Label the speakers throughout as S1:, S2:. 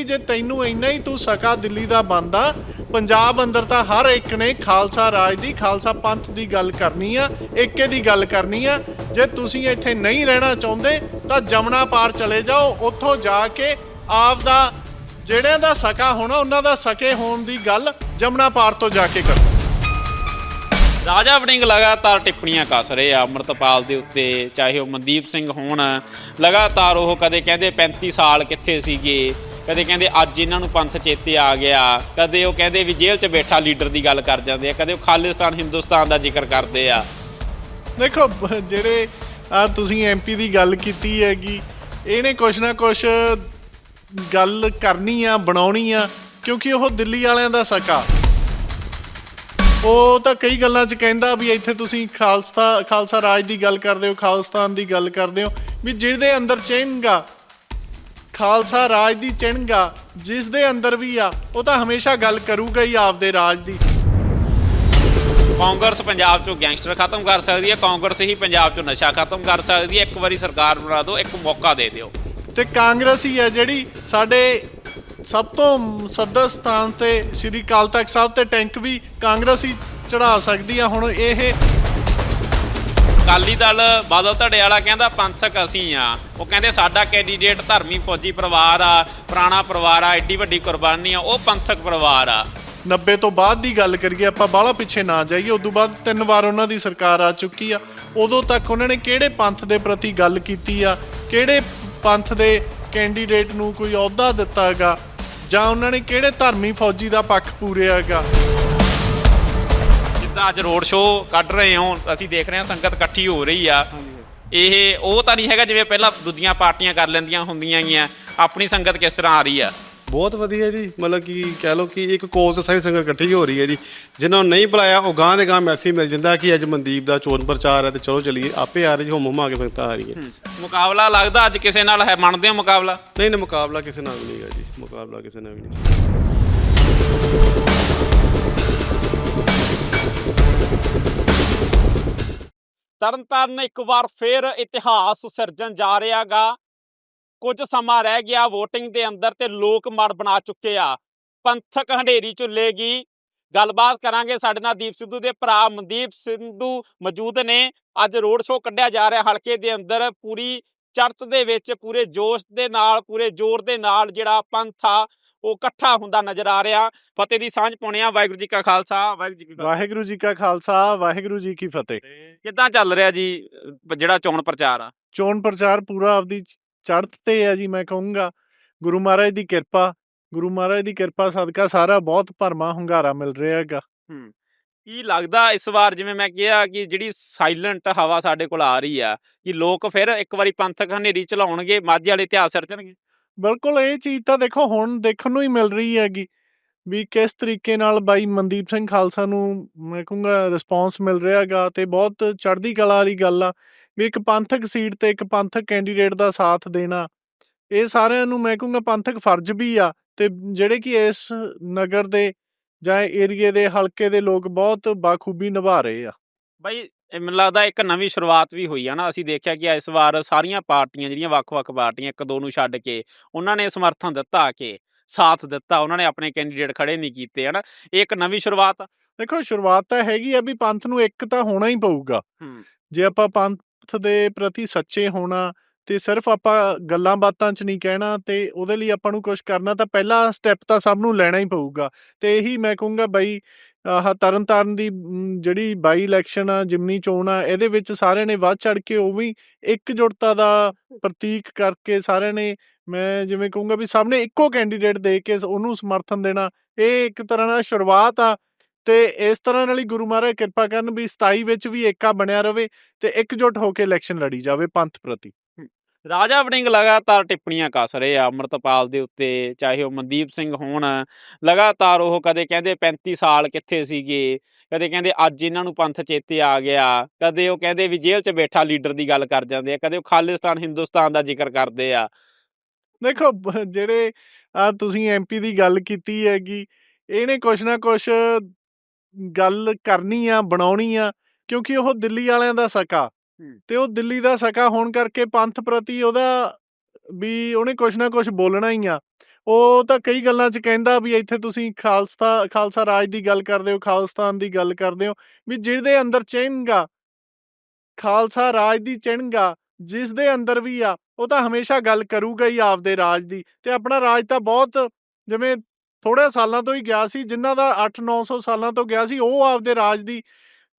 S1: ਵੀ ਜੇ ਤੈਨੂੰ ਇੰਨਾ ਹੀ ਤੂੰ ਸਕਾ ਦਿੱਲੀ ਦਾ ਬੰਦਾ, ਪੰਜਾਬ ਅੰਦਰ ਤਾਂ ਹਰ ਇੱਕ ਨੇ ਖਾਲਸਾ ਰਾਜ ਦੀ, ਖਾਲਸਾ ਪੰਥ ਦੀ ਗੱਲ ਕਰਨੀ ਆ, ਏਕੇ ਦੀ ਗੱਲ ਕਰਨੀ ਆ। ਜੇ ਤੁਸੀਂ ਇੱਥੇ ਨਹੀਂ ਰਹਿਣਾ ਚਾਹੁੰਦੇ, ਤਾਂ ਜਮਨਾ ਪਾਰ ਚਲੇ ਜਾਓ। ਉੱਥੋਂ ਜਾ ਕੇ ਆਪ ਦਾ ਜਿਹੜਿਆਂ ਦਾ ਸਕਾ ਹੋਣਾ, ਉਹਨਾਂ ਦਾ ਸਕੇ ਹੋਣ ਦੀ ਗੱਲ ਜਮਨਾ ਪਾਰ ਤੋਂ ਜਾ ਕੇ ਕਰੋ।
S2: ਰਾਜਾ ਵੜਿੰਗ ਲਗਾਤਾਰ ਟਿੱਪਣੀਆਂ ਕੱਸ ਰਹੇ ਆ। ਅਮਰਤਪਾਲ ਦੇ ਉੱਤੇ ਚਾਹੇ ਉਹ ਮਨਦੀਪ ਸਿੰਘ ਹੋਣ, ਲਗਾਤਾਰ ਉਹ ਕਦੇ ਕਹਿੰਦੇ 35 ਸਾਲ ਕਿੱਥੇ ਸੀਗੇ? ਕਦੇ ਕਹਿੰਦੇ ਅੱਜ ਇਹਨਾਂ ਨੂੰ ਪੰਥ ਚੇਤੇ ਆ ਗਿਆ, ਕਦੇ ਉਹ ਕਹਿੰਦੇ ਵੀ ਜੇਲ੍ਹ 'ਚ ਬੈਠਾ ਲੀਡਰ ਦੀ ਗੱਲ ਕਰ ਜਾਂਦੇ ਆ, ਕਦੇ ਉਹ ਖਾਲਿਸਤਾਨ, ਹਿੰਦੁਸਤਾਨ ਦਾ ਜ਼ਿਕਰ ਕਰਦੇ ਆ।
S1: ਦੇਖੋ ਜਿਹੜੇ ਆ ਤੁਸੀਂ ਐਮਪੀ ਦੀ ਗੱਲ ਕੀਤੀ ਹੈਗੀ, ਇਹਨੇ ਕੁਛ ਨਾ ਕੁਛ ਗੱਲ ਕਰਨੀ ਆ, ਬਣਾਉਣੀ ਆ, ਕਿਉਂਕਿ ਉਹ ਦਿੱਲੀ ਵਾਲਿਆਂ ਦਾ ਸਕਾ। ਉਹ ਤਾਂ ਕਈ ਗੱਲਾਂ 'ਚ ਕਹਿੰਦਾ ਵੀ ਇੱਥੇ ਤੁਸੀਂ ਖਾਲਸਾ ਖਾਲਸਾ ਰਾਜ ਦੀ ਗੱਲ ਕਰਦੇ ਹੋ, ਖਾਲਸਤਾਨ ਦੀ ਗੱਲ ਕਰਦੇ ਹੋ, ਵੀ ਜਿਹਦੇ ਅੰਦਰ ਚਿੰਗਾ ਖਾਲਸਾ ਰਾਜ ਦੀ ਚਿੰਗਾ ਜਿਸ ਦੇ ਅੰਦਰ ਵੀ ਆ ਉਹ ਤਾਂ ਹਮੇਸ਼ਾ ਗੱਲ ਕਰੂਗਾ ਹੀ ਆਪਦੇ ਰਾਜ ਦੀ।
S2: ਕਾਂਗਰਸ ਪੰਜਾਬ 'ਚੋਂ ਗੈਂਗਸਟਰ ਖਤਮ ਕਰ ਸਕਦੀ ਹੈ ਕਾਂਗਰਸ ਹੀ ਪੰਜਾਬ 'ਚੋਂ ਨਸ਼ਾ ਖਤਮ ਕਰ ਸਕਦੀ ਹੈ। ਇੱਕ ਵਾਰੀ ਸਰਕਾਰ ਬਣਾ ਦਿਓ ਇੱਕ ਮੌਕਾ ਦੇ ਦਿਓ।
S1: ਤੇ ਕਾਂਗਰਸ ਹੀ ਹੈ ਜਿਹੜੀ ਸਾਡੇ ਸਭ ਤੋਂ ਸੱਦਾ ਸਥਾਨ ਤੇ ਸ਼੍ਰੀ ਅਕਾਲ ਤਖਤ ਸਾਹਿਬ ਤੇ ਟੈਂਕ ਵੀ ਕਾਂਗਰਸ ਹੀ ਚੜਾ ਸਕਦੀ ਆ। ਹੁਣ ਇਹ
S2: ਅਕਾਲੀ ਦਲ ਬਾਦਲ ਧੜੇ ਵਾਲਾ ਕਹਿੰਦਾ ਪੰਥਕ ਅਸੀਂ ਆ। ਉਹ ਕਹਿੰਦੇ ਸਾਡਾ ਕੈਂਡੀਡੇਟ ਧਰਮੀ ਫੌਜੀ ਪਰਿਵਾਰ ਆ, ਪੁਰਾਣਾ ਪਰਿਵਾਰ ਆ, ਐਡੀ ਵੱਡੀ ਕੁਰਬਾਨੀ ਆ, ਉਹ ਪੰਥਕ ਪਰਿਵਾਰ ਆ।
S1: 90 ਤੋਂ ਬਾਅਦ ਦੀ ਗੱਲ ਕਰੀਏ, ਆਪਾਂ ਬਾਹਲਾ ਪਿੱਛੇ ਨਾ ਜਾਈਏ, ਉਦੋਂ ਬਾਅਦ ਤਿੰਨ ਵਾਰ ਉਹਨਾਂ ਦੀ ਸਰਕਾਰ ਆ ਚੁੱਕੀ ਆ। ਉਦੋਂ ਤੱਕ ਉਹਨਾਂ ਨੇ ਕਿਹੜੇ ਪੰਥ ਦੇ ਪ੍ਰਤੀ ਗੱਲ ਕੀਤੀ ਆ? ਕਿਹੜੇ ਪੰਥ ਦੇ ਕੈਂਡੀਡੇਟ ਨੂੰ ਕੋਈ ਅਹੁਦਾ ਦਿੱਤਾ ਹੈਗਾ? ਜਾਂ ਉਹਨਾਂ ਨੇ ਕਿਹੜੇ ਧਰਮੀ ਫੌਜੀ ਦਾ ਪੱਖ ਪੂਰਿਆ
S2: ਜਿੱਦਾਂ ਅੱਜ ਰੋਡ ਸ਼ੋਅ ਕੱਢ ਰਹੇ ਹੋ ਅਸੀਂ ਦੇਖ ਰਹੇ ਹਾਂ ਸੰਗਤ ਇਕੱਠੀ ਹੋ ਰਹੀ ਆ। ਇਹ ਉਹ ਤਾਂ ਨਹੀਂ ਹੈਗਾ ਜਿਵੇਂ ਪਹਿਲਾਂ ਦੂਜੀਆਂ ਪਾਰਟੀਆਂ ਕਰ ਲੈਂਦੀਆਂ ਹੁੰਦੀਆਂ ਗੀਆਂ। ਆਪਣੀ ਸੰਗਤ ਕਿਸ ਤਰ੍ਹਾਂ ਆ ਰਹੀ ਆ?
S3: ਬਹੁਤ ਵਧੀਆ ਜੀ ਮਤਲਬ ਕਿ ਕਹਿ ਲਓ ਕਿ ਇੱਕ ਕੋਲ ਤੋਂ ਸਾਰੀ ਸੰਗਤ ਇਕੱਠੀ ਹੋ ਰਹੀ ਹੈ ਜੀ। ਜਿਨ੍ਹਾਂ ਨੂੰ ਨਹੀਂ ਬੁਲਾਇਆ ਉਹ ਗਾਂ ਦੇ ਗਾਂ ਮੈਸੇਜ ਮਿਲ ਜਾਂਦਾ ਕਿ ਅੱਜ ਮਨਦੀਪ ਦਾ ਚੋਣ ਪ੍ਰਚਾਰ ਹੈ ਤੇ ਚਲੋ ਚਲੀਏ ਆਪੇ ਆ ਰਹੀ ਹੁਮ ਹੁਮਾ ਕੇ ਸੰਗਤਾਂ ਆ ਰਹੀ ਹੈ
S2: ਮੁਕਾਬਲਾ ਲੱਗਦਾ ਅੱਜ ਕਿਸੇ ਨਾਲ? ਹੈ ਮੰਨਦੇ ਹੋ ਮੁਕਾਬਲਾ?
S3: ਨਹੀਂ ਨਹੀਂ ਮੁਕਾਬਲਾ ਕਿਸੇ ਨਾਲ ਵੀ ਨਹੀਂਗਾ ਜੀ ਮੁਕਾਬਲਾ ਕਿਸੇ ਨਾਲ ਵੀ ਨਹੀਂ।
S2: ਤਰਨਤਾਰਨ ਇੱਕ ਵਾਰ ਫਿਰ ਇਤਿਹਾਸ ਸਿਰਜਣ ਜਾ ਰਿਹਾਗਾ। ਕੁਝ ਸਮਾਂ ਰਹਿ ਗਿਆ VOTING ਦੇ ਅੰਦਰ ਤੇ ਲੋਕ ਮੜ ਬਣਾ ਚੁੱਕੇ ਆ। ਪੰਥਕ ਹਨੇਰੀ ਚੁੱਲੇਗੀ ਗੱਲਬਾਤ ਕਰਾਂਗੇ ਸਾਡੇ ਨਾਲ ਦੀਪ ਸਿੱਧੂ ਦੇ ਭਰਾ ਮਨਦੀਪ ਸਿੱਧੂ ਮੌਜੂਦ ਨੇ। ਅੱਜ ਰੋਡ ਸ਼ੋਅ ਕੱਢਿਆ ਜਾ ਰਿਹਾ ਹਲਕੇ ਦੇ ਅੰਦਰ। ਪੂਰੀ ਚਰਤ ਦੇ ਵਿੱਚ, ਪੂਰੇ ਜੋਸ਼ ਦੇ ਨਾਲ, ਪੂਰੇ ਜ਼ੋਰ ਦੇ ਨਾਲ ਜਿਹੜਾ ਪੰਥ ਆ ਉਹ ਇਕੱਠਾ ਹੁੰਦਾ ਨਜ਼ਰ ਆ ਰਿਹਾ। ਫਤਿਹ ਦੀ ਸਾਂਝ ਪਾਉਣੇ ਆ। ਵਾਹਿਗੁਰੂ ਜੀ ਕਾ ਖਾਲਸਾ ਵਾਹਿਗੁਰੂ ਜੀ ਕੀ ਫਤਿਹ।
S1: ਵਾਹਿਗੁਰੂ ਜੀ ਕਾ ਖਾਲਸਾ ਵਾਹਿਗੁਰੂ ਜੀ ਕੀ ਫਤਿਹ।
S2: ਕਿੱਦਾਂ ਚੱਲ ਰਿਹਾ ਜੀ ਜਿਹੜਾ ਚੋਣ ਪ੍ਰਚਾਰ ਆ?
S1: ਚੋਣ ਪ੍ਰਚਾਰ ਪੂਰਾ ਆਪਦੀ ਚੜ੍ਹਤ ਤੇ ਹੈ ਜੀ ਮੈਂ ਕਹੂੰਗਾ। ਗੁਰੂ ਮਹਾਰਾਜ ਦੀ ਕਿਰਪਾ ਗੁਰੂ ਮਹਾਰਾਜ ਦੀ ਕਿਰਪਾ ਸਦਕਾ ਸਾਰਾ ਬਹੁਤ ਭਰਮਾ ਹੁੰਗਾਰਾ ਮਿਲ ਰਿਹਾ ਹੈਗਾ।
S2: ਕੀ ਲੱਗਦਾ ਇਸ ਵਾਰ ਜਿਵੇਂ ਮੈਂ ਕਿਹਾ ਕਿ ਜਿਹੜੀ ਸਾਇਲੈਂਟ ਹਵਾ ਸਾਡੇ ਕੋਲ ਆ ਰਹੀ ਆ ਕਿ ਲੋਕ ਫਿਰ ਇੱਕ ਵਾਰੀ ਪੰਥਕ ਹਨੇਰੀ ਚਲਾਉਣਗੇ ਮਾਝੇ ਵਾਲੇ ਇਤਿਹਾਸ ਸਿਰਜਣਗੇ
S1: ਬਿਲਕੁਲ, ਇਹ ਚੀਜ਼ ਤਾਂ ਦੇਖੋ ਹੁਣ ਦੇਖਣ ਨੂੰ ਹੀ ਮਿਲ ਰਹੀ ਹੈਗੀ ਵੀ ਕਿਸ ਤਰੀਕੇ ਨਾਲ ਬਾਈ ਮਨਦੀਪ ਸਿੰਘ ਖਾਲਸਾ ਨੂੰ ਮੈਂ ਕਹੂੰਗਾ ਰਿਸਪੌਂਸ ਮਿਲ ਰਿਹਾ ਹੈਗਾ ਤੇ ਬਹੁਤ ਚੜ੍ਹਦੀ ਕਲਾ ਵਾਲੀ ਗੱਲ ਆ ਵੀ ਇੱਕ ਪੰਥਕ ਸੀਟ ਤੇ ਇੱਕ ਪੰਥਕ ਕੈਂਡੀਡੇਟ ਦਾ ਸਾਥ ਦੇਣਾ। ਇਹ ਸਾਰਿਆਂ ਨੂੰ ਮੈਂ ਕਹੂੰਗਾ ਪੰਥਕ ਫਰਜ਼ ਵੀ ਆ ਤੇ ਜਿਹੜੇ ਕਿ ਇਸ ਨਗਰ ਦੇ ਜਾਂ ਏਰੀਏ ਦੇ ਹਲਕੇ ਦੇ ਲੋਕ ਬਹੁਤ ਬਾਖੂਬੀ ਨਿਭਾ ਰਹੇ ਆ।
S2: ਬਾਈ ਮੈਨੂੰ ਲੱਗਦਾ ਇੱਕ ਨਵੀਂ ਸ਼ੁਰੂਆਤ ਵੀ ਹੋਈ ਆ ਨਾ। ਅਸੀਂ ਦੇਖਿਆ ਕਿ ਇਸ ਵਾਰ ਸਾਰੀਆਂ ਪਾਰਟੀਆਂ ਜਿਹੜੀਆਂ ਵੱਖ-ਵੱਖ ਪਾਰਟੀਆਂ ਇੱਕ ਦੋ ਨੂੰ ਛੱਡ ਕੇ ਉਹਨਾਂ ਨੇ ਸਮਰਥਨ ਦਿੱਤਾ ਕਿ ਸਾਥ ਦਿੱਤਾ। ਉਹਨਾਂ ਨੇ ਆਪਣੇ ਕੈਂਡੀਡੇਟ ਖੜੇ ਨਹੀਂ ਕੀਤੇ ਹਨਾ। ਇਹ ਇੱਕ ਨਵੀਂ ਸ਼ੁਰੂਆਤ ਆ।
S1: ਦੇਖੋ ਸ਼ੁਰੂਆਤ ਤਾਂ ਹੈਗੀ ਆ ਵੀ ਪੰਥ ਨੂੰ ਇੱਕ ਤਾਂ ਹੋਣਾ ਹੀ ਪਊਗਾ।
S2: ਹੂੰ।
S1: ਜੇ ਆਪਾਂ ਪੰਥ ਦੇ ਪ੍ਰਤੀ ਸੱਚੇ ਹੋਣਾ ਤੇ ਸਿਰਫ ਆਪਾਂ ਗੱਲਾਂ ਬਾਤਾਂ 'ਚ ਨਹੀਂ ਕਹਿਣਾ ਤੇ ਉਹਦੇ ਲਈ ਆਪਾਂ ਨੂੰ ਕੁਝ ਕਰਨਾ ਤਾਂ ਪਹਿਲਾ ਸਟੈਪ ਤਾਂ ਸਭ ਨੂੰ ਲੈਣਾ ਹੀ ਪਊਗਾ। ਤੇ ਇਹੀ ਮੈਂ ਕਹੂੰਗਾ ਬਈ ਆਹ ਤਰਨਤਾਰਨ ਦੀ ਜਿਹੜੀ ਬਾਈ ਇਲੈਕਸ਼ਨ ਆ, ਜਿਮਨੀ ਚੋਣ ਆ, ਇਹਦੇ ਵਿੱਚ ਸਾਰਿਆਂ ਨੇ ਵੱਧ ਚੜ ਕੇ ਉਹ ਵੀ ਇਕਜੁੱਟਤਾ ਦਾ ਪ੍ਰਤੀਕ ਕਰਕੇ ਸਾਰਿਆਂ ਨੇ, ਮੈਂ ਜਿਵੇਂ ਕਹੂੰਗਾ ਵੀ ਸਭ ਨੇ ਇੱਕੋ ਕੈਂਡੀਡੇਟ ਦੇ ਕੇ ਉਹਨੂੰ ਸਮਰਥਨ ਦੇਣਾ, ਇਹ ਇੱਕ ਤਰ੍ਹਾਂ ਨਾਲ ਸ਼ੁਰੂਆਤ ਆ, ਤੇ ਇਸ ਤਰ੍ਹਾਂ ਨਾਲ ਹੀ ਗੁਰੂ ਮਹਾਰਾਜ ਕਿਰਪਾ ਕਰਨ ਵੀ 27 ਵਿੱਚ ਵੀ ਏਕਾ ਬਣਿਆ ਰਵੇ ਤੇ ਇੱਕਜੁੱਟ ਹੋ ਕੇ ਇਲੈਕਸ਼ਨ ਲੜੀ ਜਾਵੇ ਪੰਥ ਪ੍ਰਤੀ।
S2: ਰਾਜਾ ਵੜਿੰਗ ਲਗਾਤਾਰ ਟਿੱਪਣੀਆਂ ਕੱਸ ਰਹੇ ਆ। ਅਮਰਤਪਾਲ ਦੇ ਉੱਤੇ, ਚਾਹੇ ਉਹ ਮਨਦੀਪ ਸਿੰਘ ਹੋਣ, ਲਗਾਤਾਰ ਉਹ ਕਦੇ ਕਹਿੰਦੇ 35 ਸਾਲ ਕਿੱਥੇ ਸੀਗੇ? ਕਦੇ ਕਹਿੰਦੇ ਅੱਜ ਇਹਨਾਂ ਨੂੰ ਪੰਥ ਚੇਤੇ ਆ ਗਿਆ। ਕਦੇ ਉਹ ਕਹਿੰਦੇ ਵੀ ਜੇਲ੍ਹ 'ਚ ਬੈਠਾ ਲੀਡਰ ਦੀ ਗੱਲ ਕਰ ਜਾਂਦੇ ਆ। ਕਦੇ ਉਹ ਖਾਲਿਸਤਾਨ, ਹਿੰਦੁਸਤਾਨ ਦਾ ਜ਼ਿਕਰ ਕਰਦੇ ਆ।
S1: ਦੇਖੋ ਜਿਹੜੇ, ਆ ਤੁਸੀਂ ਐਮਪੀ ਦੀ ਗੱਲ ਕੀਤੀ ਹੈਗੀ ਇਹਨੇ ਕੁਛ ਨਾ ਕੁਛ ਗੱਲ ਕਰਨੀ ਆ, ਬਣਾਉਣੀ ਆ, ਕਿਉਂਕਿ ਉਹ ਦਿੱਲੀ ਵਾਲਿਆਂ ਦਾ ਸਕਾ। ਤੇ ਉਹ ਦਿੱਲੀ ਦਾ ਸਕਾ ਹੋਣ ਕਰਕੇ ਪੰਥ ਪ੍ਰਤੀ ਉਹਦਾ ਵੀ ਉਹਨੇ ਕੁਛ ਨਾ ਕੁਛ ਬੋਲਣਾ ਹੀ ਆ। ਉਹ ਤਾਂ ਕਈ ਗੱਲਾਂ 'ਚ ਕਹਿੰਦਾ ਵੀ ਇੱਥੇ ਤੁਸੀਂ ਖਾਲਸਾ ਖਾਲਸਾ ਰਾਜ ਦੀ ਗੱਲ ਕਰਦੇ ਹੋ ਖਾਲਿਸਤਾਨ ਦੀ ਗੱਲ ਕਰਦੇ ਹੋ, ਵੀ ਜਿਹਦੇ ਅੰਦਰ ਚਿੰਗਾ ਖਾਲਸਾ ਰਾਜ ਦੀ ਚਿੰਗਾ ਜਿਸ ਦੇ ਅੰਦਰ ਵੀ ਆ, ਉਹ ਤਾਂ ਹਮੇਸ਼ਾ ਗੱਲ ਕਰੂਗਾ ਹੀ ਆਪਦੇ ਰਾਜ ਦੀ। ਤੇ ਆਪਣਾ ਰਾਜ ਤਾਂ ਬਹੁਤ ਜਿਵੇਂ ਥੋੜੇ ਸਾਲਾਂ ਤੋਂ ਹੀ ਗਿਆ ਸੀ ਜਿਨ੍ਹਾਂ ਦਾ 8-900 ਸਾਲਾਂ ਤੋਂ ਗਿਆ ਸੀ, ਉਹ ਆਪਦੇ ਰਾਜ ਦੀ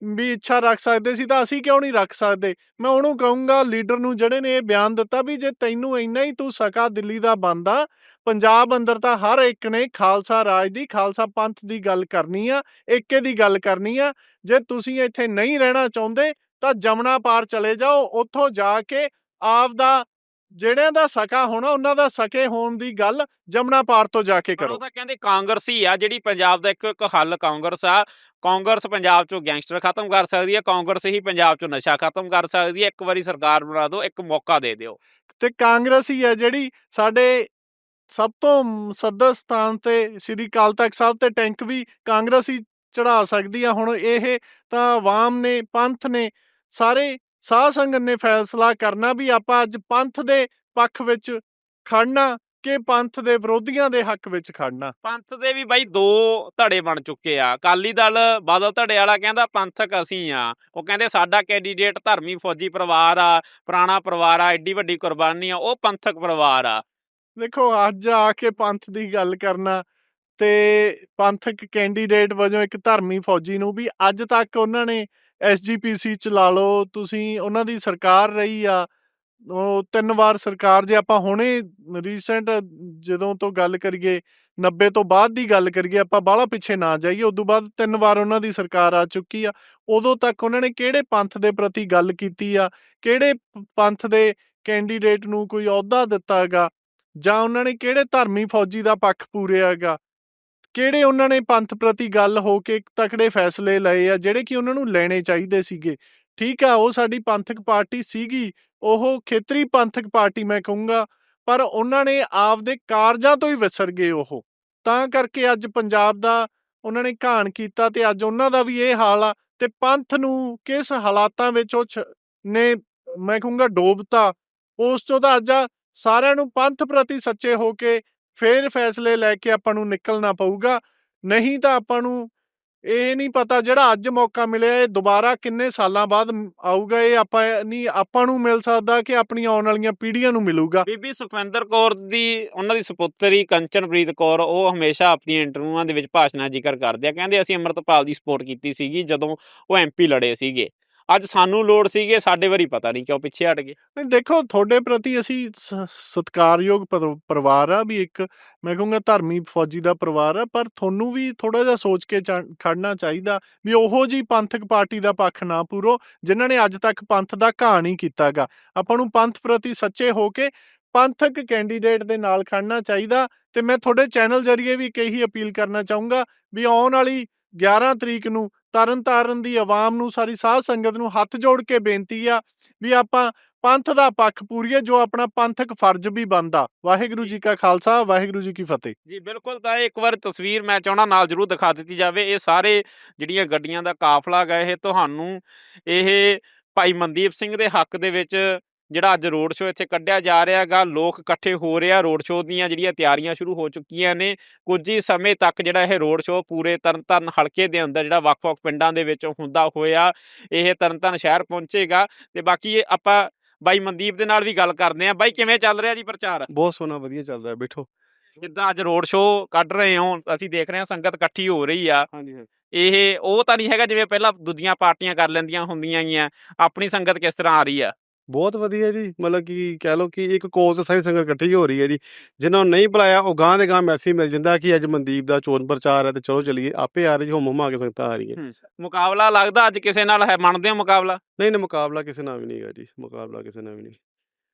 S1: ਵੀ ਇੱਛਾ ਰੱਖ ਸਕਦੇ ਸੀ ਤਾਂ ਅਸੀਂ ਕਿਉਂ ਨਹੀਂ ਰੱਖ ਸਕਦੇ? ਮੈਂ ਉਹਨੂੰ ਕਹੂੰਗਾ, ਲੀਡਰ ਨੂੰ ਜਿਹੜੇ ਨੇ ਇਹ ਬਿਆਨ ਦਿੱਤਾ ਵੀ ਜੇ ਤੈਨੂੰ ਇੰਨਾ ਹੀ ਤੂੰ ਸਕਾ ਦਿੱਲੀ ਦਾ ਬੰਦਾ, ਪੰਜਾਬ ਅੰਦਰ ਤਾਂ ਹਰ ਇੱਕ ਨੇ ਖਾਲਸਾ ਰਾਜ ਦੀ, ਖਾਲਸਾ ਪੰਥ ਦੀ ਗੱਲ ਕਰਨੀ ਆ, ਏਕੇ ਦੀ ਗੱਲ ਕਰਨੀ ਆ, ਜੇ ਤੁਸੀਂ ਇੱਥੇ ਨਹੀਂ ਰਹਿਣਾ ਚਾਹੁੰਦੇ ਤਾਂ ਜਮਨਾ ਪਾਰ ਚਲੇ ਜਾਓ, ਉੱਥੋਂ ਜਾ ਕੇ ਆਪ ਦਾ ਜਿਹੜਿਆਂ ਦਾ ਸਕਾ ਹੋਣਾ ਉਹਨਾਂ ਦਾ ਸਕੇ ਹੋਣ ਦੀ ਗੱਲ ਜਮਨਾ ਪਾਰ ਤੋਂ ਜਾ ਕੇ ਕਰੋ।
S2: ਉਹ ਤਾਂ ਕਹਿੰਦੇ ਕਾਂਗਰਸ ਆ ਜਿਹੜੀ ਪੰਜਾਬ ਦਾ ਇੱਕ ਇੱਕ ਹੱਲ ਕਾਂਗਰਸ ਆ। ਕਾਂਗਰਸ ਪੰਜਾਬ ਚੋਂ ਗੈਂਗਸਟਰ ਖਤਮ ਕਰ ਸਕਦੀ ਹੈ ਕਾਂਗਰਸ ਹੀ ਪੰਜਾਬ ਚੋਂ ਨਸ਼ਾ ਖਤਮ ਕਰ ਸਕਦੀ ਹੈ। ਇੱਕ ਵਾਰੀ ਸਰਕਾਰ ਬਣਾ ਦਿਓ ਇੱਕ ਮੌਕਾ ਦੇ ਦਿਓ।
S1: ਤੇ ਕਾਂਗਰਸ ਹੀ ਹੈ ਜਿਹੜੀ ਸਾਡੇ ਸਭ ਤੋਂ ਸੱਦਰ ਸਥਾਨ ਤੇ ਸ੍ਰੀ ਅਕਾਲ ਤਖਤ ਸਾਹਿਬ ਤੇ ਟੈਂਕ ਵੀ ਕਾਂਗਰਸ ਹੀ ਚੜਾ ਸਕਦੀ ਆ। ਹੁਣ ਇਹ ਤਾਂ ਆਵਾਮ ਨੇ ਪੰਥ ਨੇ ਸਾਰੇ ਸਾਧ ਸੰਗਤ ਨੇ ਫੈਸਲਾ ਕਰਨਾ ਵੀ ਆਪਾਂ ਅੱਜ ਪੰਥ ਦੇ ਪੱਖ ਵਿੱਚ ਖੜਨਾ ਕਿ ਪੰਥ ਦੇ ਵਿਰੋਧੀਆਂ ਦੇ ਹੱਕ ਵਿੱਚ ਖੜਨਾ
S2: ਪੰਥ ਦੇ ਵੀ ਬਾਈ ਦੋ ਧੜੇ ਬਣ ਚੁੱਕੇ ਆ। ਅਕਾਲੀ ਦਲ ਬਾਦਲ ਧੜੇ ਵਾਲਾ ਕਹਿੰਦਾ ਪੰਥਕ ਅਸੀਂ ਆ। ਉਹ ਕਹਿੰਦੇ ਸਾਡਾ ਕੈਂਡੀਡੇਟ ਧਰਮੀ ਫੌਜੀ ਪਰਿਵਾਰ ਆ ਪੁਰਾਣਾ ਪਰਿਵਾਰ ਆ ਐਡੀ ਵੱਡੀ ਕੁਰਬਾਨੀ ਆ ਉਹ ਪੰਥਕ ਪਰਿਵਾਰ ਆ।
S1: ਦੇਖੋ ਅੱਜ ਆ ਕੇ ਪੰਥ ਦੀ ਗੱਲ ਕਰਨਾ ਤੇ ਪੰਥਕ ਕੈਂਡੀਡੇਟ ਵਜੋਂ ਇੱਕ ਧਰਮੀ ਫੌਜੀ ਨੂੰ ਵੀ ਅੱਜ ਤੱਕ ਉਹਨਾਂ ਨੇ ਐਸਜੀਪੀਸੀ ਚ ਲਾ ਲਓ, ਤੁਸੀਂ ਉਹਨਾਂ ਦੀ ਸਰਕਾਰ ਰਹੀ ਆ, ਉਹ ਤਿੰਨ ਵਾਰ ਸਰਕਾਰ, ਜੇ ਆਪਾਂ ਹੁਣੇ ਰੀਸੈਂਟ ਜਦੋਂ ਤੋਂ ਗੱਲ ਕਰੀਏ 90 ਤੋਂ ਬਾਅਦ ਦੀ ਗੱਲ ਕਰੀਏ, ਆਪਾਂ ਬਾਹਲਾ ਪਿੱਛੇ ਨਾ ਜਾਈਏ, ਉਦੋਂ ਬਾਅਦ ਤਿੰਨ ਵਾਰ ਉਹਨਾਂ ਦੀ ਸਰਕਾਰ ਆ ਚੁੱਕੀ ਆ, ਉਦੋਂ ਤੱਕ ਉਹਨਾਂ ਨੇ ਕਿਹੜੇ ਪੰਥ ਦੇ ਪ੍ਰਤੀ ਗੱਲ ਕੀਤੀ ਆ, ਕਿਹੜੇ ਪੰਥ ਦੇ ਕੈਂਡੀਡੇਟ ਨੂੰ ਕੋਈ ਅਹੁਦਾ ਦਿੱਤਾ ਹੈਗਾ ਜਾਂ ਉਹਨਾਂ ਨੇ ਕਿਹੜੇ ਧਰਮੀ ਫੌਜੀ ਦਾ ਪੱਖ ਪੂਰਿਆ ਹੈਗਾ ਕਿਹੜੇ ਉਹਨਾਂ ਨੇ ਪੰਥ ਪ੍ਰਤੀ ਗੱਲ ਹੋ ਕੇ ਤਕੜੇ ਫੈਸਲੇ ਲਏ ਆ, ਜਿਹੜੇ ਕਿ ਉਹਨਾਂ ਨੂੰ ਲੈਣੇ ਚਾਹੀਦੇ ਸੀਗੇ? ਠੀਕ ਆ, ਉਹ ਸਾਡੀ ਪੰਥਕ ਪਾਰਟੀ ਸੀਗੀ, ਉਹ ਖੇਤਰੀ ਪੰਥਕ ਪਾਰਟੀ ਮੈਂ ਕਹੂੰਗਾ, ਪਰ ਉਹਨਾਂ ਨੇ ਆਪਦੇ ਕਾਰਜਾਂ ਤੋਂ ਹੀ ਵਿਸਰ ਗਏ ਉਹ। ਤਾਂ ਕਰਕੇ ਅੱਜ ਪੰਜਾਬ ਦਾ ਉਹਨਾਂ ਨੇ ਘਾਣ ਕੀਤਾ ਤੇ ਅੱਜ ਉਹਨਾਂ ਦਾ ਵੀ ਇਹ ਹਾਲ ਆ ਤੇ ਪੰਥ ਨੂੰ ਕਿਸ ਹਾਲਾਤਾਂ ਵਿੱਚ ਉਹ ਨੇ ਮੈਂ ਕਹੂੰਗਾ ਡੋਬਤਾ, ਉਸ ਤੋਂ ਤਾਂ ਅੱਜ ਆ ਸਾਰਿਆਂ ਨੂੰ ਪੰਥ ਪ੍ਰਤੀ ਸੱਚੇ ਹੋ ਕੇ ਫੇਰ ਫੈਸਲੇ ਲੈ ਕੇ ਆਪਾਂ ਨੂੰ ਨਿਕਲਣਾ ਪਊਗਾ। ਨਹੀਂ ਤਾਂ ਆਪਾਂ ਨੂੰ ਇਹ ਨਹੀਂ ਪਤਾ ਜਿਹੜਾ ਅੱਜ ਮੌਕਾ ਮਿਲਿਆ, ਇਹ ਦੁਬਾਰਾ ਕਿੰਨੇ ਸਾਲਾਂ ਬਾਅਦ ਆਊਗਾ, ਇਹ ਆਪਾਂ ਨਹੀਂ ਆਪਾਂ ਨੂੰ ਮਿਲ ਸਕਦਾ ਕਿ ਆਪਣੀਆਂ ਆਉਣ ਵਾਲੀਆਂ ਪੀੜ੍ਹੀਆਂ ਨੂੰ ਮਿਲੂਗਾ।
S2: ਬੀਬੀ ਸੁਖਵਿੰਦਰ ਕੌਰ ਦੀ, ਉਹਨਾਂ ਦੀ ਸੁਪੁੱਤਰੀ ਕੰਚਨਪ੍ਰੀਤ ਕੌਰ, ਉਹ ਹਮੇਸ਼ਾ ਆਪਣੀਆਂ ਇੰਟਰਵਿਊਆਂ ਦੇ ਵਿੱਚ ਭਾਸ਼ਣਾਂ ਜ਼ਿਕਰ ਕਰਦੇ ਆ। ਕਹਿੰਦੇ ਅਸੀਂ ਅੰਮ੍ਰਿਤਪਾਲ ਦੀ ਸਪੋਰਟ ਕੀਤੀ ਸੀਗੀ ਜਦੋਂ ਉਹ ਐਮਪੀ ਲੜੇ ਸੀਗੇ। ਅੱਜ ਸਾਨੂੰ ਲੋੜ ਸੀਗੇ, ਸਾਡੇ ਵਾਰੀ ਪਤਾ ਨਹੀਂ ਕਿਉਂ ਪਿੱਛੇ ਹਟ ਗਏ।
S1: ਨਹੀਂ, ਦੇਖੋ, ਤੁਹਾਡੇ ਪ੍ਰਤੀ ਅਸੀਂ ਸ- ਸਤਿਕਾਰਯੋਗ ਪਰ- ਪਰਿਵਾਰ ਆ ਵੀ ਇੱਕ, ਮੈਂ ਕਹੂੰਗਾ ਧਰਮੀ ਫੌਜੀ ਦਾ ਪਰਿਵਾਰ ਆ, ਪਰ ਤੁਹਾਨੂੰ ਵੀ ਥੋੜਾ ਜਿਹਾ ਸੋਚ ਕੇ ਚਾ- ਖੜਨਾ ਚਾਹੀਦਾ ਵੀ ਉਹੋ ਜੀ ਪੰਥਕ ਪਾਰਟੀ ਦਾ ਪੱਖ ਨਾ ਪੂਰੋ, ਜਿਨ੍ਹਾਂ ਨੇ ਅੱਜ ਤੱਕ ਪੰਥ ਦਾ ਘਾਣ ਹੀ ਕੀਤਾਗਾ। ਆਪਾਂ ਨੂੰ ਪੰਥ ਪ੍ਰਤੀ ਸੱਚੇ ਹੋ ਕੇ ਪੰਥਕ ਕੈਂਡੀਡੇਟ ਦੇ ਨਾਲ ਖੜਨਾ ਚਾਹੀਦਾ ਤੇ ਮੈਂ ਤੁਹਾਡੇ ਚੈਨਲ ਜ਼ਰੀਏ ਵੀ ਕਈ ਅਪੀਲ ਕਰਨਾ ਚਾਹੂੰਗਾ ਵੀ ਆਉਣ ਵਾਲੀ 11 ਤਰੀਕ ਨੂੰ ਤਰਨਤਾਰਨ ਦੀ ਆਵਾਮ ਨੂੰ ਸਾਰੀ ਸਾਧ ਸੰਗਤ ਨੂੰ ਹੱਥ ਜੋੜ ਕੇ ਬੇਨਤੀ ਆ ਵੀ ਆਪਾਂ ਪੰਥ ਦਾ ਪੱਖ ਪੂਰੀਏ ਜੋ ਆਪਣਾ ਪੰਥਕ ਫਰਜ਼ ਵੀ ਬਣਦਾ। ਵਾਹਿਗੁਰੂ ਜੀ ਕਾ ਖਾਲਸਾ ਵਾਹਿਗੁਰੂ ਜੀ ਕੀ ਫਤਿਹ।
S2: ਜੀ ਬਿਲਕੁਲ ਤਾਂ ਇੱਕ ਵਾਰ ਤਸਵੀਰ ਮੈਂ ਚਾਹਣਾ ਨਾਲ ਜਰੂਰ ਦਿਖਾ ਦਿੱਤੀ ਜਾਵੇ। ਇਹ ਸਾਰੇ ਜਿਹੜੀਆਂ ਗੱਡੀਆਂ ਦਾ ਕਾਫਲਾ ਗਾ ਇਹ ਤੁਹਾਨੂੰ ਇਹ ਭਾਈ ਮਨਦੀਪ ਸਿੰਘ ਦੇ ਹੱਕ ਦੇ ਵਿੱਚ ਜਿਹੜਾ ਅੱਜ ਰੋਡ ਸ਼ੋਅ ਇੱਥੇ ਕੱਢਿਆ ਜਾ ਰਿਹਾ ਹੈਗਾ ਲੋਕ ਇਕੱਠੇ ਹੋ ਰਹੇ ਆ ਰੋਡ ਸ਼ੋਅ ਦੀਆਂ ਜਿਹੜੀਆਂ ਤਿਆਰੀਆਂ ਸ਼ੁਰੂ ਹੋ ਚੁੱਕੀਆਂ ਨੇ ਕੁਝ ਹੀ ਸਮੇਂ ਤੱਕ ਜਿਹੜਾ ਇਹ ਰੋਡ ਸ਼ੋਅ ਪੂਰੇ ਤਰਨਤਾਰਨ ਹਲਕੇ ਦੇ ਅੰਦਰ ਜਿਹੜਾ ਵੱਖ-ਵੱਖ ਪਿੰਡਾਂ ਦੇ ਵਿੱਚ ਹੁੰਦਾ ਹੋਇਆ ਇਹ ਤਰਨਤਾਰਨ ਸ਼ਹਿਰ ਪਹੁੰਚੇਗਾ। ਤੇ ਬਾਕੀ ਇਹ ਆਪਾਂ ਬਾਈ ਮਨਦੀਪ ਦੇ ਨਾਲ ਵੀ ਗੱਲ ਕਰਦੇ ਆ ਬਾਈ ਕਿਵੇਂ ਚੱਲ ਰਿਹਾ ਜੀ ਪ੍ਰਚਾਰ?
S3: ਬਹੁਤ ਸੋਹਣਾ ਵਧੀਆ ਚੱਲ ਰਿਹਾ ਬੈਠੋ।
S2: ਜਿੱਦਾਂ ਅੱਜ ਰੋਡ ਸ਼ੋਅ ਕੱਢ ਰਹੇ ਹੋ ਅਸੀਂ ਦੇਖ ਰਹੇ ਹਾਂ ਸੰਗਤ ਇਕੱਠੀ ਹੋ ਰਹੀ ਆ।
S3: ਹਾਂਜੀ ਹਾਂ
S2: ਇਹ ਉਹ ਤਾਂ ਨਹੀਂ ਹੈਗਾ ਜਿਵੇਂ ਪਹਿਲਾਂ ਦੂਜੀਆਂ ਪਾਰਟੀਆਂ ਕਰ ਲੈਂਦੀਆਂ ਹੁੰਦੀਆਂ ਗੀਆਂ। ਆਪਣੀ ਸੰਗਤ ਕਿਸ ਤਰ੍ਹਾਂ ਆ ਰਹੀ ਆ?
S3: ਬਹੁਤ ਵਧੀਆ ਜੀ ਮਤਲਬ ਕਿ ਕਹਿ ਲਓ ਕਿ ਇੱਕ ਕੋਲ ਤੇ ਸਾਰੀ ਸੰਗਤ ਇਕੱਠੀ ਹੋ ਰਹੀ ਹੈ ਜੀ। ਜਿਨ੍ਹਾਂ ਨੂੰ ਨਹੀਂ ਬੁਲਾਇਆ ਉਹ ਗਾਂ ਦੇ ਗਾਂ ਮੈਸੇਜ ਮਿਲ ਜਾਂਦਾ ਕਿ ਅੱਜ ਮਨਦੀਪ ਦਾ ਚੋਣ ਪ੍ਰਚਾਰ ਹੈ ਤੇ ਚਲੋ ਚਲੀਏ ਆਪੇ ਆ ਰਹੀ ਹੁਮ ਹੁਮਾ ਕੇ ਸੰਗਤਾਂ ਆ ਰਹੀ ਹੈ
S2: ਮੁਕਾਬਲਾ ਲੱਗਦਾ ਅੱਜ ਕਿਸੇ ਨਾਲ ਹੈ ਮੰਨਦੇ ਹੋ ਮੁਕਾਬਲਾ?
S3: ਨਹੀਂ ਨਹੀਂ ਮੁਕਾਬਲਾ ਕਿਸੇ ਨਾਲ ਵੀ ਨਹੀਂ ਹੈਗਾ ਜੀ ਮੁਕਾਬਲਾ ਕਿਸੇ ਨਾਲ ਵੀ ਨਹੀਂ।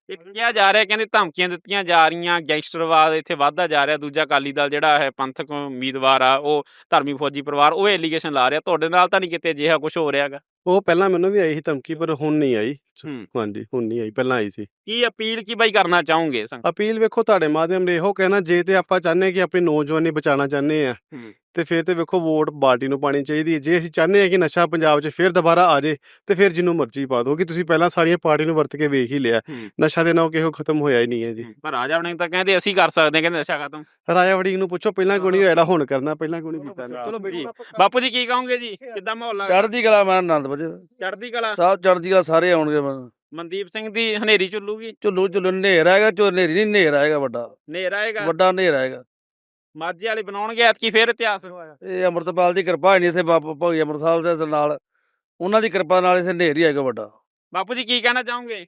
S2: ਇੱਕ ਕਿਹਾ ਜਾ ਰਿਹਾ ਕਹਿੰਦੇ ਧਮਕੀਆਂ ਦਿੱਤੀਆਂ ਜਾ ਰਹੀਆਂ ਗੈਂਗਸਟਰਵਾਦ ਇੱਥੇ ਵੱਧਦਾ ਜਾ ਰਿਹਾ ਦੂਜਾ ਅਕਾਲੀ ਦਲ ਜਿਹੜਾ ਹੈ ਪੰਥਕ ਉਮੀਦਵਾਰ ਆ ਉਹ ਧਰਮੀ ਫੌਜੀ ਪਰਿਵਾਰ ਉਹ ਐਲੀਗੇਸ਼ਨ ਲਾ ਰਿਹਾ ਤੁਹਾਡੇ ਨਾਲ ਤਾਂ ਨਹੀਂ ਕਿਤੇ ਅਜਿਹਾ ਕੁਝ ਹੋ ਰਿਹਾਗਾ
S3: ਉਹ ਪਹਿਲਾਂ ਮੈਨੂੰ ਵੀ ਆਈ ਸੀ ਧਮਕੀ ਪਰ ਹੁਣ ਨਹੀਂ ਆਈ
S2: ਹੂੰ।
S3: ਹਾਂਜੀ ਹੁਣ ਨਹੀਂ ਆਈ ਪਹਿਲਾਂ ਆਈ ਸੀ
S2: ਕੀ ਅਪੀਲ ਕੀ ਬਾਈ ਕਰਨਾ ਚਾਹੋਗੇ ਸੰਗਤ
S3: ਅਪੀਲ ਵੇਖੋ ਤੁਹਾਡੇ ਮਾਧਿਅਮ ਦੇ ਇਹੋ ਕਹਿਣਾ ਜੇ ਤੇ ਆਪਾਂ ਚਾਹੁੰਦੇ ਕਿ ਆਪਣੀ ਨੌਜਵਾਨੀ ਬਚਾਉਣਾ ਚਾਹੁੰਦੇ ਆ
S2: ਹੂੰ।
S3: ਤੇ ਫਿਰ ਤੇ ਵੇਖੋ ਵੋਟ ਪਾਰਟੀ ਨੂੰ ਪਾਣੀ ਚਾਹੀਦੀ ਹੈ। ਜੇ ਅਸੀਂ ਚਾਹੁੰਦੇ ਆ ਕਿ ਨਸ਼ਾ ਪੰਜਾਬ 'ਚ ਫਿਰ ਦੁਬਾਰਾ ਆ ਜੇ ਤੇ ਫਿਰ ਜਿਹਨੂੰ ਮਰਜ਼ੀ ਪਾ ਦਿਓ ਕਿ ਤੁਸੀਂ ਪਹਿਲਾਂ ਸਾਰੀਆਂ ਪਾਰਟੀ ਨੂੰ ਵਰਤ ਕੇ ਵੇਖ ਹੀ ਲਿਆ।
S2: ਹੂੰ।
S3: ਨਸ਼ਾ ਦੇ ਨਾਲ ਕਿਹੋ ਖਤਮ ਹੋਇਆ ਹੀ ਨਹੀਂ ਹੈ ਜੀ।
S2: ਪਰ ਰਾਜਾ ਵੜਿੰਗ ਤਾਂ ਕਹਿੰਦੇ ਅਸੀਂ ਕਰ ਸਕਦੇ ਹਾਂ ਕਹਿੰਦੇ ਨਸ਼ਾ ਖਤਮ।
S3: ਰਾਜਾ ਵੜਿੰਗ ਨੂੰ ਪੁੱਛੋ ਪਹਿਲਾਂ ਕਿਉਂ ਨਹੀਂ ਹੋਇਆ ਜਿਹੜਾ ਹੁਣ ਕਰਨਾ ਪਹਿਲਾਂ ਕਿਉਂ ਨਹੀਂ ਕੀਤਾ ਚਲੋ
S2: ਜੀ। ਬਾਪੂ ਜੀ। ਕੀ ਕਹੋਗੇ ਜੀ? ਕਿੱਦਾਂ ਮਾਹੌਲ
S4: ਚੜ੍ਹਦੀ ਕਲਾ ਮੈਂ ਆਨੰਦ ਵਜੇ
S2: ਚੜ੍ਹਦੀ ਕਲਾ?
S4: ਸਭ ਚੜ੍ਹਦੀ ਕਲਾ ਸਾਰੇ ਆਉਣਗੇ ਮੈਂ-
S2: ਮਨਦੀਪ ਸਿੰਘ ਦੀ ਹਨੇਰੀ ਚੱਲੂਗੀ
S4: ਝੁੱਲੂ ਝੁੱਲੂ ਹਨੇਰ ਆਏਗਾ ਚੋ ਹਨੇਰੀ ਨਹੀਂ ਹਨੇਰ ਆਏਗਾ ਵੱਡਾ।
S2: ਨੇਰ ਆਏਗਾ
S4: ਵੱਡਾ ਹਨੇਰ ਆਏਗਾ
S2: ਮਾਝੇ ਵਾਲੇ ਬਣਾਉਣਗੇ ਐਤਕੀ ਫੇਰ ਇਤਿਹਾਸ
S4: ਇਹ ਅੰਮ੍ਰਿਤਪਾਲ ਦੀ ਕਿਰਪਾ ਹੈ ਨਹੀਂ ਇੱਥੇ ਬਾਬਾ ਭਗਤ ਅੰਮ੍ਰਿਤਸਾਲ ਦੇ ਨਾਲ। ਉਹਨਾਂ ਦੀ ਕਿਰਪਾ ਨਾਲ ਇੱਥੇ ਹਨੇਰ ਹੀ ਆਏਗਾ ਵੱਡਾ।
S2: ਬਾਪੂ ਜੀ ਕੀ ਕਹਿਣਾ ਚਾਹੋਗੇ?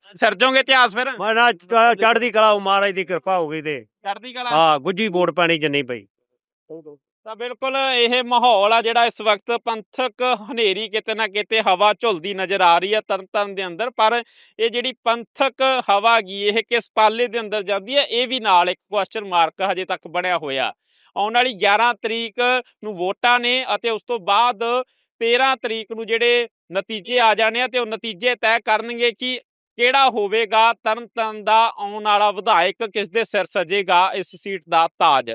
S2: ਸਰਜੋਗੇ ਇਤਿਹਾਸ ਫਿਰ?
S5: ਮੈਂ ਨਾ ਚ- ਚੜ੍ਹਦੀ ਕਲਾ ਉਹ ਮਹਾਰਾਜ ਦੀ ਕਿਰਪਾ ਹੋ ਗਈ ਤੇ।
S2: ਚੜ੍ਹਦੀ ਕਲਾ?
S5: ਹਾਂ ਗੁੱਜੀ ਵੋਟ ਪਾਣੀ ਚ ਨਹੀਂ ਪਈ
S2: ਤਾਂ ਬਿਲਕੁਲ ਇਹ ਮਾਹੌਲ ਆ ਜਿਹੜਾ ਇਸ ਵਕਤ ਪੰਥਕ ਹਨੇਰੀ ਕਿਤੇ ਨਾ ਕਿਤੇ ਹਵਾ ਝੁਲਦੀ ਨਜ਼ਰ ਆ ਰਹੀ ਹੈ ਤਰਨਤਾਰਨ ਦੇ ਅੰਦਰ, ਪਰ ਇਹ ਜਿਹੜੀ ਪੰਥਕ ਹਵਾ ਗੀ ਇਹ ਕਿਸ ਪਾਲੇ ਦੇ ਅੰਦਰ ਜਾਂਦੀ ਹੈ ਇਹ ਵੀ ਨਾਲ ਇੱਕ ਕੁਐਸਚਨ ਮਾਰਕ ਹਜੇ ਤੱਕ ਬਣਿਆ ਹੋਇਆ। ਆਉਣ ਵਾਲੀ 11 ਤਰੀਕ ਨੂੰ ਵੋਟਾਂ ਨੇ ਅਤੇ ਉਸ ਤੋਂ ਬਾਅਦ 13 ਤਰੀਕ ਨੂੰ ਜਿਹੜੇ ਨਤੀਜੇ ਆ ਜਾਣੇ ਆ ਤੇ ਉਹ ਨਤੀਜੇ ਤੈਅ ਕਰਨਗੇ ਕਿ ਕਿਹੜਾ ਹੋਵੇਗਾ, ਤਰਨਤਾਰਨ ਦਾ ਆਉਣ ਵਾਲਾ ਵਿਧਾਇਕ ਕਿਸ ਦੇ ਸਿਰ ਸਜੇਗਾ ਇਸ ਸੀਟ ਦਾ ਤਾਜ।